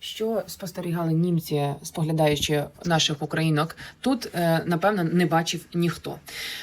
Що спостерігали німці, споглядаючи наших українок, тут е, напевно не бачив ніхто.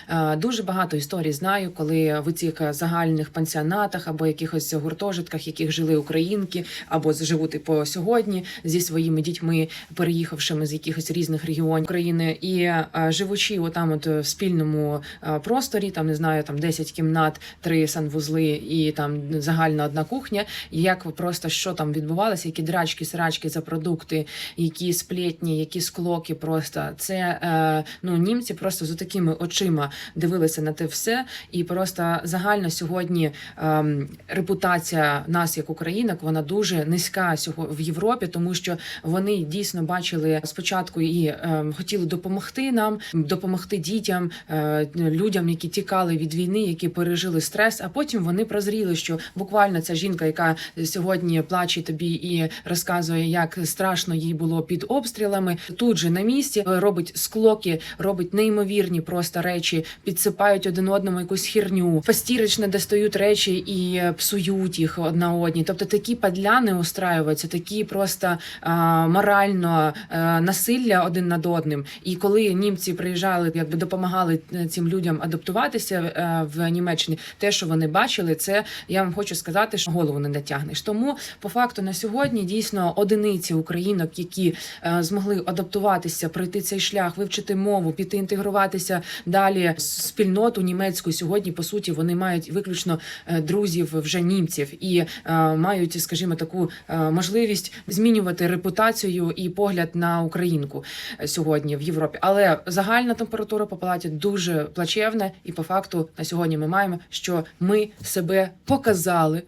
Е, Дуже багато історій знаю, коли в цих загальних пансіонатах або якихось гуртожитках, яких жили українки, або живуть і по сьогодні зі своїми дітьми, переїхавшими з якихось різних регіонів України, і е, живучи отам, от в спільному просторі, там не знаю, там 10 кімнат, три санвузли і там загальна одна кухня. Як просто що там відбувалося, які драчки, срачки за продукти, які сплетні, які склоки. Просто це е, ну німці просто з такими очима дивилися на те все, і просто загально сьогодні ем, репутація нас як українок вона дуже низька в Європі, тому що вони дійсно бачили спочатку і ем, хотіли допомогти нам, допомогти дітям, е, людям, які тікали від війни, які пережили стрес. А потім вони прозріли, що буквально ця жінка, яка сьогодні плаче тобі і розказує, як страшно їй було під обстрілами, тут же на місці робить склоки, робить неймовірні просто речі, підсипають один одному якусь херню, фастірично достають речі і е, псують їх одна одній. Тобто такі падляни устраюються, такі просто а, морально а, насилля один над одним. І коли німці приїжджали, якби допомагали е, цим людям адаптуватися е, в Німеччині, те, що вони бачили, це я вам хочу сказати, що голову не натягнеш. Тому по факту на сьогодні дійсно одиниці українок, які е, змогли адаптуватися, пройти цей шлях, вивчити мову, піти інтегруватися далі спільноту німецьку. Сьогодні по суті вони мають виключно е, друзів вже німців і е, мають, скажімо, таку можливість змінювати репутацію і погляд на українку сьогодні в Європі. Але загальна температура по палаті дуже плачевна, і по факту на сьогодні ми маємо, що ми себе показали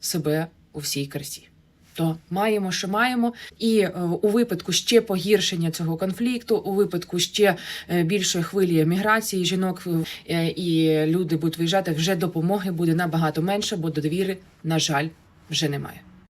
себе у всій красі. То маємо, що маємо, і е, у випадку ще погіршення цього конфлікту, у випадку ще е, більшої хвилі міграції жінок е, і люди будуть виїжджати, вже допомоги буде набагато менше, бо довіри, на жаль, вже немає.